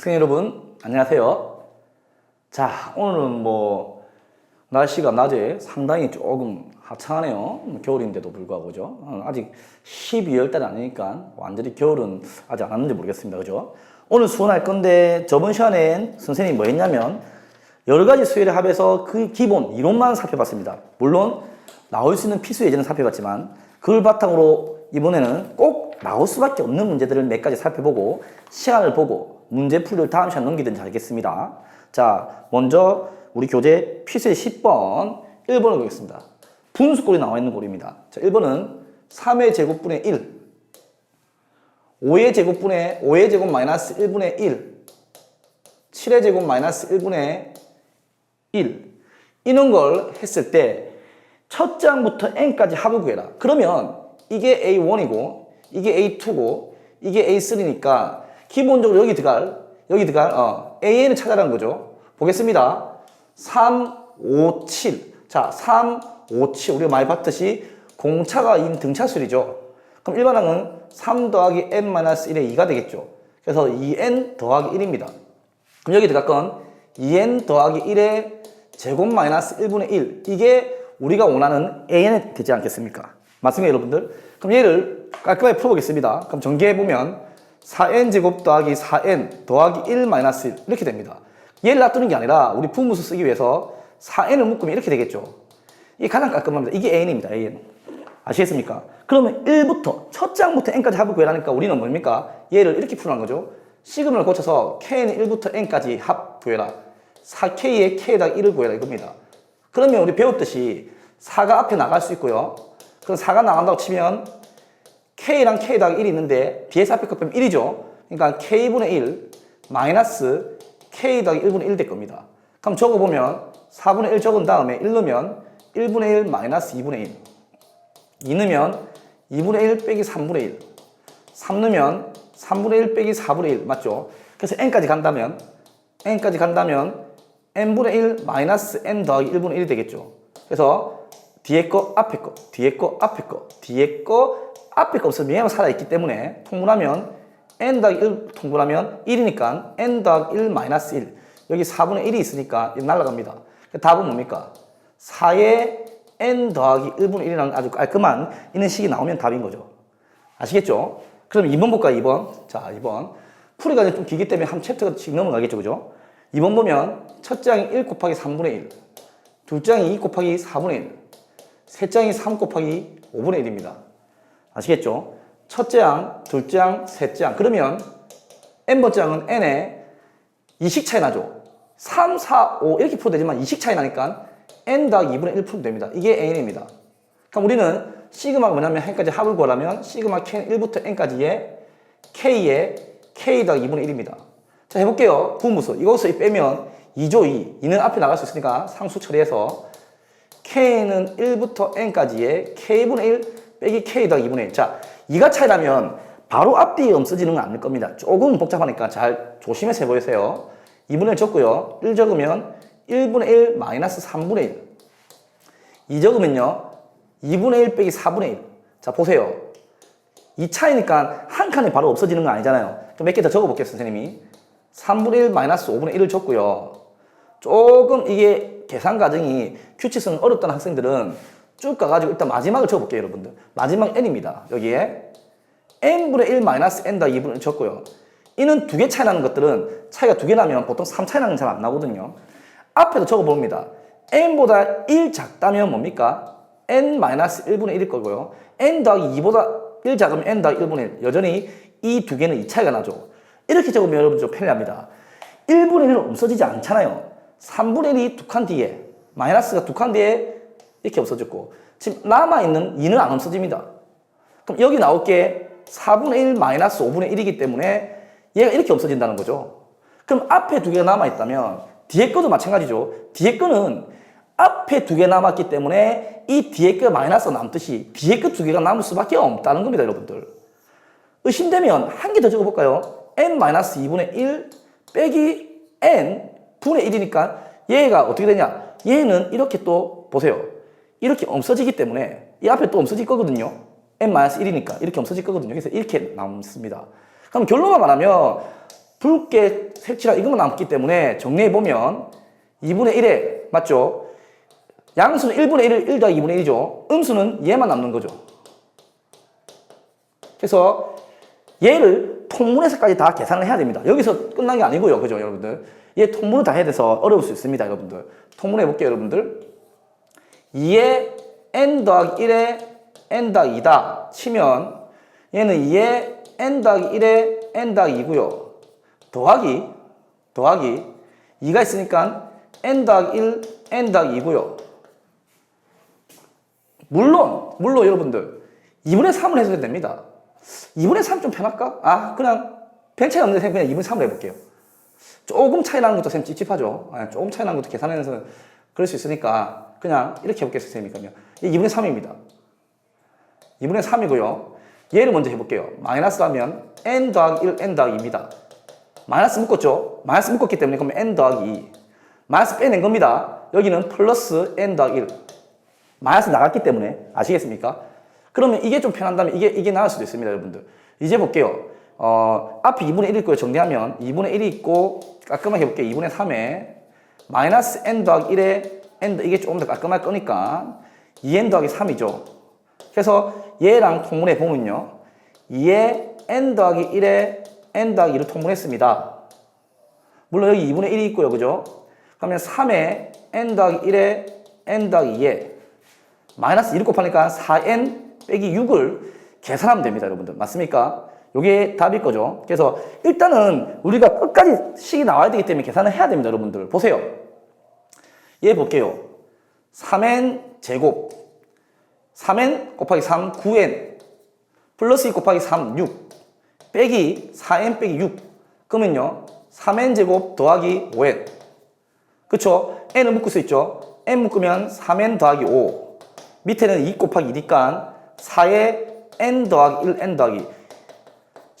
학생 여러분, 안녕하세요. 자, 오늘은 뭐, 날씨가 낮에 상당히 조금 하찮네요. 겨울인데도 불구하고, 그죠? 어, 아직 12월 달이 아니니까 완전히 겨울은 아직 안 왔는지 모르겠습니다. 그죠? 오늘 수원할 건데, 저번 시간엔 선생님이 뭐 했냐면, 여러 가지 수열의 합에서 그 기본 이론만 살펴봤습니다. 물론, 나올 수 있는 필수 예제는 살펴봤지만, 그걸 바탕으로 이번에는 꼭 나올 수밖에 없는 문제들을 몇 가지 살펴보고, 시간을 보고, 문제 풀이를 다음 시간 넘기든지 하겠습니다. 자, 먼저 우리 교재 필수의 10번 1번을 보겠습니다. 분수꼴이 나와 있는 꼴입니다. 자, 1번은 3의 제곱분의 1 5의 제곱분의 5의 제곱 마이너스 1분의 1 7의 제곱 마이너스 1분의 1 이런 걸 했을 때 첫 장부터 n까지 합을 구해라. 그러면 이게 A1이고 이게 A2고 이게 A3니까 기본적으로 여기 들어갈 여기 들어갈 어, AN을 찾아라는 거죠. 보겠습니다. 3, 5, 7. 자, 3, 5, 7. 우리가 많이 봤듯이 공차가 인 등차수이죠. 그럼 일반항은 3 더하기 n-1의 2가 되겠죠. 그래서 2n 더하기 1입니다. 그럼 여기 들어갈 건 2n 더하기 1의 제곱 마이너스 1분의 1. 이게 우리가 원하는 an이 되지 않겠습니까? 맞습니까, 여러분들? 그럼 얘를 깔끔하게 풀어보겠습니다. 그럼 전개해보면 4n 제곱 더하기 4n 더하기 1 마이너스 1 이렇게 됩니다. 얘를 놔두는 게 아니라 우리 분무수 쓰기 위해서 4n을 묶으면 이렇게 되겠죠. 이게 가장 깔끔합니다. 이게 an입니다. an. 아시겠습니까? 그러면 1부터 첫 장부터 n까지 합을 구해라니까 우리는 뭡니까? 얘를 이렇게 풀어난 거죠. 시그널을 고쳐서 k는 1부터 n까지 합 구해라. 4k에 k에다가 1을 구해라 이겁니다. 그러면 우리 배웠듯이 4가 앞에 나갈 수 있고요. 그럼 4가 나간다고 치면 k랑 k에다가 1이 있는데 뒤에서 앞에 거 빼면 1이죠. 그러니까 k분의 1 마이너스 k 더하기 1분의 1 될 겁니다. 그럼 적어보면 4분의 1 적은 다음에 1 넣으면 1분의 1 마이너스 2분의 1 2 넣으면 2분의 1 빼기 3분의 1 3 넣으면 3분의 1 빼기 4분의 1 맞죠? 그래서 n까지 간다면 n까지 간다면 n분의 1 마이너스 n 더하기 1분의 1이 되겠죠. 그래서 뒤에 거 앞에 거 뒤에 거 앞에 거 뒤에 거 앞에 거 없으면 얘가 살아있기 때문에 통분하면 n 더하기 1 통분하면 1이니까 n 더하기 1 마이너스 1 여기 4분의 1이 있으니까 날라갑니다. 답은 뭡니까? 4의 n 더하기 1분의 1이라는 아주 깔끔한 있는 식이 나오면 답인 거죠. 아시겠죠? 그럼 2번 볼까요? 2번. 자, 2번. 풀이가 좀 길기 때문에 한 챕터씩 넘어가겠죠. 그죠? 2번 보면 첫 장이 1 곱하기 3분의 1, 둘 장이 2 곱하기 4분의 1, 셋 장이 3 곱하기 5분의 1입니다. 아시겠죠? 첫째 장, 둘째 장, 셋째 장. 그러면 n번째 장은 n에 2식 차이 나죠. 3, 4, 5 이렇게 풀어도 되지만 2식 차이 나니까 n 더하기 2분의 1 풀면 됩니다. 이게 n입니다. 그럼 우리는 시그마가 뭐냐면 n까지 합을 구하려면 시그마 k 1부터 n까지의 k의 k 더하기 2분의 1입니다. 자 해볼게요. 분무수. 이것을 빼면 2조 2. 2는 앞에 나갈 수 있으니까 상수 처리해서 k는 1부터 n까지의 k분의 1 빼기 k 더하기 2분의 1. 자, 2가 차이라면 바로 앞뒤에 없어지는 건 아닐 겁니다. 조금 복잡하니까 잘 조심해서 해보세요. 2분의 1 적고요. 1 적으면 1분의 1 마이너스 3분의 1. 2 적으면요. 2분의 1 빼기 4분의 1. 자, 보세요. 이 차이니까 한 칸에 바로 없어지는 건 아니잖아요. 몇개 더 적어볼게요, 선생님이. 3분의 1 마이너스 5분의 1을 적고요. 조금 이게 계산 과정이 규칙성 어렵다는 학생들은 쭉 가가지고 일단 마지막을 적어볼게요, 여러분들. 마지막 n입니다. 여기에 n분의 1 마이너스 n 다 2분의 1 적고요. 이는 두 개 차이 나는 것들은 차이가 두 개 나면 보통 3 차이 나는 잘 안 나거든요. 앞에도 적어봅니다. n보다 1 작다면 뭡니까? n 마이너스 1분의 1일 거고요. n 더하기 2보다 1 작으면 n 더하기 1분의 1. 여전히 이 두 개는 이 차이가 나죠. 이렇게 적으면 여러분 좀 편리합니다. 1분의 1은 없어지지 않잖아요. 3분의 1이 두 칸 뒤에, 마이너스가 두 칸 뒤에 이렇게 없어졌고, 지금 남아있는 2는 안 없어집니다. 그럼 여기 나올 게 4분의 1 마이너스 5분의 1이기 때문에 얘가 이렇게 없어진다는 거죠. 그럼 앞에 두 개가 남아있다면 뒤에 거도 마찬가지죠. 뒤에 거는 앞에 두 개 남았기 때문에 이 뒤에 거 마이너스 남듯이 뒤에 거 두 개가 남을 수밖에 없다는 겁니다, 여러분들. 의심되면 한 개 더 적어볼까요? n-2분의 1 빼기 n 분의 1이니까 얘가 어떻게 되냐? 얘는 이렇게 또 보세요. 이렇게 없어지기 때문에 이 앞에 또 없어질 거거든요. n-1이니까 이렇게 없어질 거거든요. 그래서 이렇게 남습니다. 그럼 결론만 말하면 붉게 색칠한 이것만 남기 때문에 정리해 보면 2분의 1에 맞죠? 양수는 1분의 1을 1 더하기 2분의 1이죠. 음수는 얘만 남는 거죠. 그래서 얘를 통문에서까지 다 계산을 해야 됩니다. 여기서 끝난 게 아니고요. 그죠, 여러분들? 얘 통문을 다 해야 돼서 어려울 수 있습니다, 여러분들. 통문 해 볼게요, 여러분들. 2에 n 더하기 1에 n 더하기 2다 치면 얘는 2에 n 더하기 1에 n 더하기 2고요. 더하기, 더하기 2가 있으니까 n 더하기 1, n 더하기 2고요. 물론, 물론 여러분들 2분의 3을 해도 됩니다. 2분의 3 좀 편할까? 아, 그냥 별 차이 없는데 그냥 2분의 3을 해볼게요. 조금 차이 나는 것도 쌤 찝찝하죠. 아, 조금 차이 나는 것도 계산해서 그럴 수 있으니까 그냥 이렇게 해볼게요, 선생님이 그러면. 이 2분의 3입니다. 2분의 3이고요. 얘를 먼저 해볼게요. 마이너스 하면 n 더하기 1, n 더하기 2입니다. 마이너스 묶었죠? 마이너스 묶었기 때문에 그러면 n 더하기 2. 마이너스 빼낸 겁니다. 여기는 플러스 n 더하기 1. 마이너스 나갔기 때문에 아시겠습니까? 그러면 이게 좀 편한다면 이게 이게 나을 수도 있습니다, 여러분들. 이제 볼게요. 어, 앞에 2분의 1이 있고요. 정리하면 2분의 1이 있고 깔끔하게 해볼게요. 2분의 3에 마이너스 n 더하기 1에 n 더- 이게 조금 더 깔끔할 거니까 2n 더하기 3이죠. 그래서 얘랑 통분해 보면요. 2에 n 더하기 1에 n 더하기 2를 통분했습니다. 물론 여기 2분의 1이 있고요. 그죠? 그러면 3에 n 더하기 1에 n 더하기 2에 마이너스 1을 곱하니까 4n 빼기 6을 계산하면 됩니다, 여러분들. 맞습니까? 이게 답일 거죠. 그래서 일단은 우리가 끝까지 식이 나와야 되기 때문에 계산을 해야 됩니다, 여러분들. 보세요. 얘 볼게요. 3n 제곱 3n 곱하기 3, 9n 플러스 2 곱하기 3, 6 빼기 4n 빼기 6 그러면요 3n 제곱 더하기 5n 그쵸? n을 묶을 수 있죠? n 묶으면 3n 더하기 5 밑에는 2 곱하기 2니까 4에 n 더하기 1, n 더하기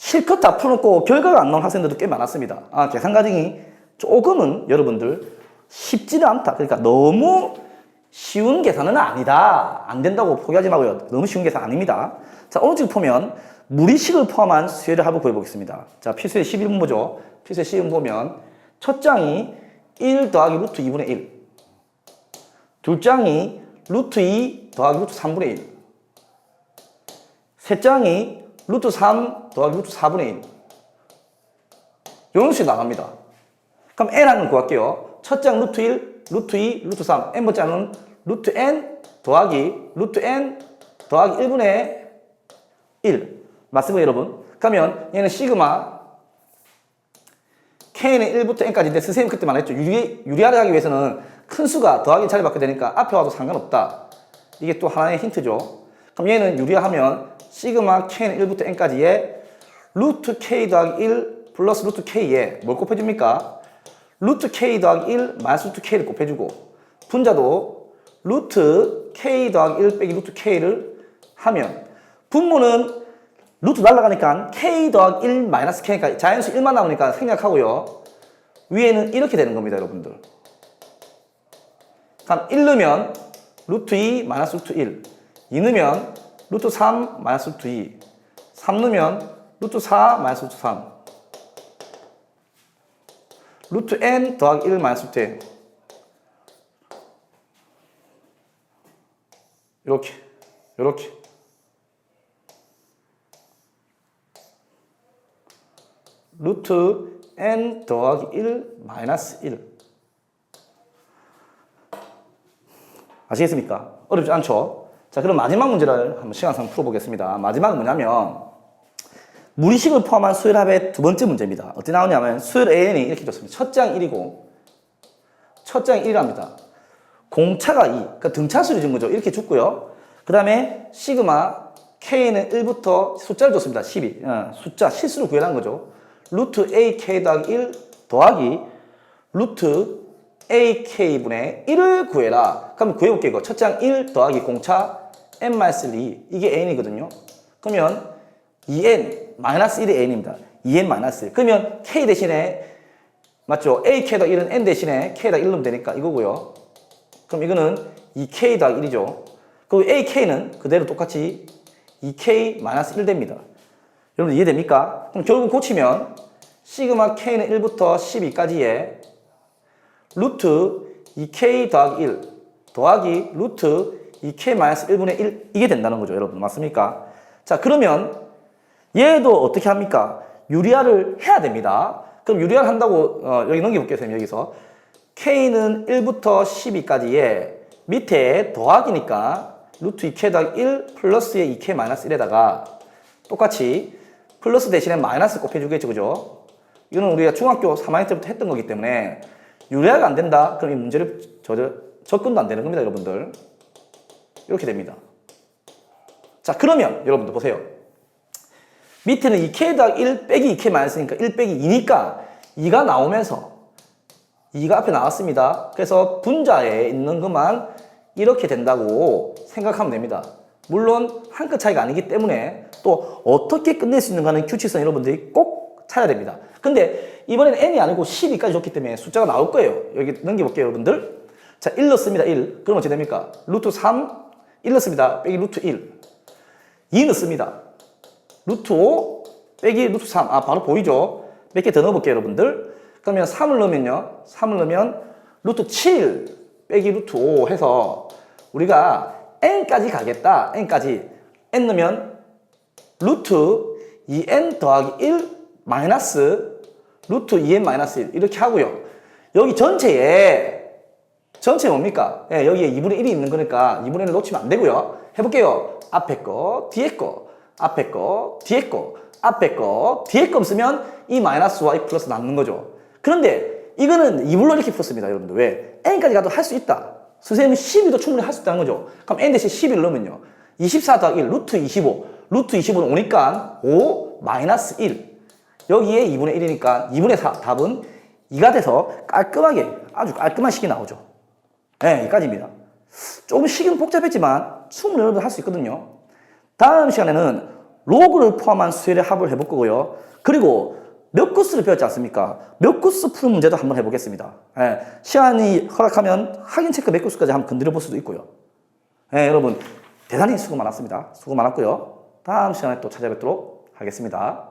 실컷 다 풀어놓고 결과가 안 나온 학생들도 꽤 많았습니다. 아, 계산 과정이 조금은 여러분들 쉽지는 않다. 그러니까 너무 쉬운 계산은 아니다. 안 된다고 포기하지 마고요. 너무 쉬운 계산 아닙니다. 자, 오늘 지금 보면 무리식을 포함한 수혜를 한번 구해보겠습니다. 자, 필수의 11문보죠. 필수의 11문 보면 첫 장이 1 더하기 루트 2분의 1. 둘 장이 루트 2 더하기 루트 3분의 1. 세 장이 루트 3 더하기 루트 4분의 1. 이런 식이 나갑니다. 그럼 n하는 구할게요. 첫 장 루트 1, 루트 2, 루트 3. n번 장은 루트 n 더하기 루트 n 더하기 1분의 1. 맞습니까, 여러분? 그러면 얘는 시그마 k는 1부터 n까지인데 선생님 그때 말했죠. 유리, 유리하게 하기 위해서는 큰 수가 더하기 자리 받게 되니까 앞에 와도 상관없다. 이게 또 하나의 힌트죠. 그럼 얘는 유리하면 시그마 k는 1부터 n까지의 루트 k 더하기 1 플러스 루트 k에 뭘 곱해줍니까? 루트 k 더하기 1 마이너스 루트 k를 곱해주고 분자도 루트 k 더하기 1 빼기 루트 k를 하면 분모는 루트 날라가니까 k 더하기 1 마이너스 k니까 자연수 1만 남으니까 생략하고요. 위에는 이렇게 되는 겁니다, 여러분들. 그럼 1 넣으면 루트 2 마이너스 루트 1 2 넣으면 루트 3 마이너스 루트 2 3 넣으면 루트 4 마이너스 루트 3 루트 n 더하기 1 마이너스 루트 n. 이렇게 이렇게. 루트 n 더하기 1 마이너스 1 아시겠습니까? 어렵지 않죠? 자, 그럼 마지막 문제를 한번 시간상 풀어보겠습니다. 마지막은 뭐냐면, 무리식을 포함한 수열합의 두 번째 문제입니다. 어떻게 나오냐면, 수열 AN이 이렇게 줬습니다. 첫 장 1이고, 첫 장 1이랍니다. 공차가 2, 그러니까 등차수를 준 거죠. 이렇게 줬고요. 그 다음에 시그마 K는 1부터 숫자를 줬습니다. 12. 어, 숫자, 실수를 구해낸 거죠. 루트 AK 더하기 1 더하기 루트 AK분의 1을 구해라. 그럼 구해볼게요. 이거. 첫장 1 더하기 공차 N-2. 이게 N이거든요. 그러면 2N, 마이너스 1이 N입니다. 2N 마이너스 1. 그러면 K 대신에, 맞죠? AK다 1은 N 대신에 K다 1 넣으면 되니까 이거고요. 그럼 이거는 2K 더하기 1이죠. 그리고 AK는 그대로 똑같이 2K 마이너스 1 됩니다. 여러분 이해됩니까? 그럼 결국 고치면 시그마 k는 1부터 12까지의 루트 2k 더하기 1 더하기 루트 2k 마이너스 1분의 1 이게 된다는 거죠 여러분 맞습니까? 자 그러면 얘도 어떻게 합니까? 유리화를 해야 됩니다 그럼 유리화를 한다고 어, 여기 넘겨볼게요 선생님 여기서 k는 1부터 12까지의 밑에 더하기니까 루트 2k 더하기 1 플러스의 2k 마이너스 1에다가 똑같이 플러스 대신에 마이너스 곱해주겠죠 그죠? 이거는 우리가 중학교 3학년 때부터 했던 거기 때문에 유리화가 안 된다 그럼 이 문제를 저, 저, 접근도 안 되는 겁니다 여러분들 이렇게 됩니다 자 그러면 여러분들 보세요 밑에는 2k 더하기 1 빼기 2k 마이너스니까 1 빼기 2니까 2가 나오면서 2가 앞에 나왔습니다. 그래서 분자에 있는 것만 이렇게 된다고 생각하면 됩니다. 물론 한 끗 차이가 아니기 때문에 또 어떻게 끝낼 수 있는가는 규칙성 여러분들이 꼭 찾아야 됩니다. 근데 이번에는 n이 아니고 12까지 줬기 때문에 숫자가 나올 거예요. 여기 넘겨볼게요, 여러분들. 자, 1 넣습니다, 1. 그럼 어떻게 됩니까? 루트 3, 1 넣습니다. 빼기 루트 1. 2 넣습니다. 루트 5 빼기 루트 3. 아, 바로 보이죠? 몇 개 더 넣어볼게요, 여러분들. 그러면 3을 넣으면요. 3을 넣으면 루트 7 빼기 루트 5 해서 우리가 n까지 가겠다. n까지. n 넣으면 루트 2n 더하기 1 마이너스 루트 2n 마이너스 1 이렇게 하고요. 여기 전체에 전체 뭡니까? 예, 여기에 2분의 1이 있는 거니까 2분의 1을 놓치면 안 되고요. 해볼게요. 앞에 거, 뒤에 거, 앞에 거, 뒤에 거, 앞에 거, 뒤에 거 없으면 이 마이너스와 이 플러스 남는 거죠. 그런데 이거는 2분로 이렇게 풀었습니다, 여러분들. 왜? n까지 가도 할 수 있다. 선생님은 12도 충분히 할 수 있다는 거죠. 그럼 n 대신 11 넣으면요. 24 더하기 1, 루트 25. 루트 25는 오니까 5 마이너스 1. 여기에 2분의 1이니까 2분의 4. 답은 2가 돼서 깔끔하게 아주 깔끔한 식이 나오죠. 네, 여기까지입니다. 조금 식은 복잡했지만 충분히 여러분 할 수 있거든요. 다음 시간에는 로그를 포함한 수열의 합을 해볼 거고요. 그리고 몇 구스를 배웠지 않습니까? 몇 구스 푸는 문제도 한번 해보겠습니다. 예, 시간이 허락하면 확인 체크 몇 구스까지 한번 건드려 볼 수도 있고요. 예, 여러분 대단히 수고 많았습니다. 수고 많았고요. 다음 시간에 또 찾아뵙도록 하겠습니다.